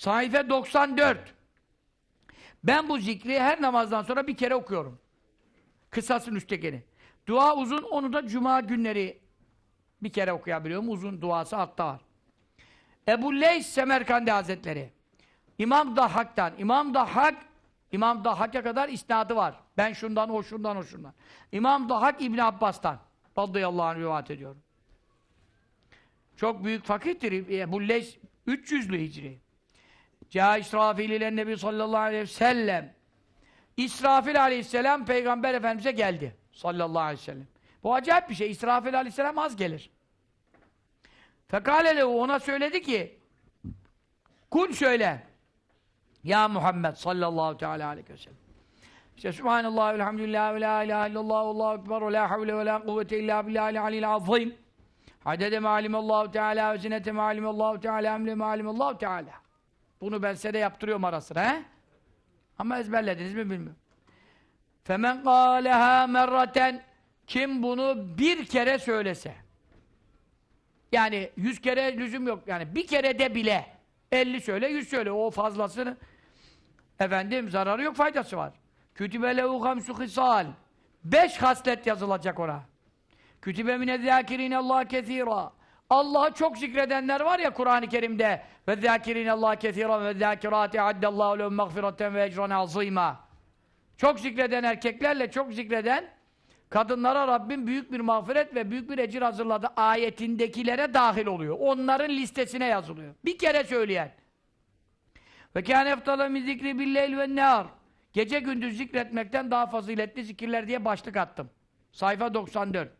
Sayfa 94. Ben bu zikri her namazdan sonra bir kere okuyorum. Kısasın üsttekini. Dua uzun, onu da cuma günleri bir kere okuyabiliyorum. Uzun duası altta var. Ebu Leys Semerkandi Hazretleri. İmam Dahhak'tan. İmam Dahhak, İmam Dahhak'a kadar isnadı var. Ben şundan, o şundan, o şundan. İmam Dahhak İbni Abbas'tan. Radıyallahu anh rivayet ediyorum. Çok büyük fakirdir. Ebu Leys 300'lü hicri. Ca İsrafil ile Nebi sallallahu aleyhi ve sellem. İsrafil aleyhisselam Peygamber Efendimiz'e geldi. Sallallahu aleyhi ve sellem. Bu acayip bir şey. İsrafil aleyhisselam az gelir. Fekale ona söyledi ki Kul söyle. Ya Muhammed sallallahu teala aleyhi ve sellem. İşte Subhanallah, elhamdülillah, ve la ilahe illallah, allahu ekber, ve la havle ve la kuvvete illa billahi alil azim. Hadede ma'alimallahu teala ve zinete ma'alimallahu teala emre ma'alimallahu teala. Bunu ben size de yaptırıyorum ara sıra, he? Ama ezberlediniz mi bilmiyorum. Femen kâleha merraten kim bunu bir kere söylese yani yüz kere lüzum yok. Yani bir kere de bile 50 söyle, 100 söyle. O fazlasını efendim zararı yok, faydası var. Kütübe lehu hamsu hisal. Beş haslet yazılacak ona. Kütübe mine Allah kethîrâ. Allah'ı çok zikredenler var ya Kur'an-ı Kerim'de. Ve zâkirine Allah kethîrâ ve zâkirâti addallâhu lehum mağfireten ve ecran azîmâ. Çok zikreden erkeklerle çok zikreden kadınlara Rabbim büyük bir mağfiret ve büyük bir ecir hazırladı ayetindekilere dahil oluyor. Onların listesine yazılıyor. Bir kere söyleyen. Ve kâne eftala min zikri billeyl ve nâr. Gece gündüz zikretmekten daha faziletli zikirler diye başlık attım. Sayfa 94.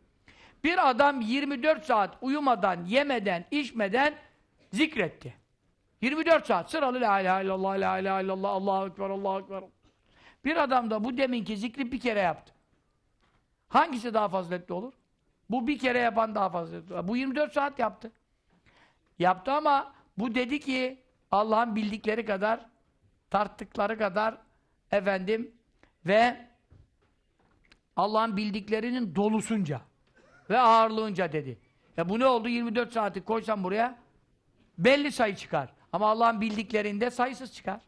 Bir adam 24 saat uyumadan, yemeden, içmeden zikretti. 24 saat sıralı la ilahe illallah, la ilahe illallah, Allahu ekber, Allahu ekber. Bir adam da bu deminki zikri bir kere yaptı. Hangisi daha faziletli olur? Bu bir kere yapan daha faziletli olur. Bu 24 saat yaptı. Yaptı ama bu dedi ki Allah'ın bildikleri kadar, tarttıkları kadar efendim ve Allah'ın bildiklerinin dolusunca ve ağırlığınca dedi. Ya bu ne oldu? 24 saati koysam buraya belli sayı çıkar. Ama Allah'ın bildiklerinde sayısız çıkar.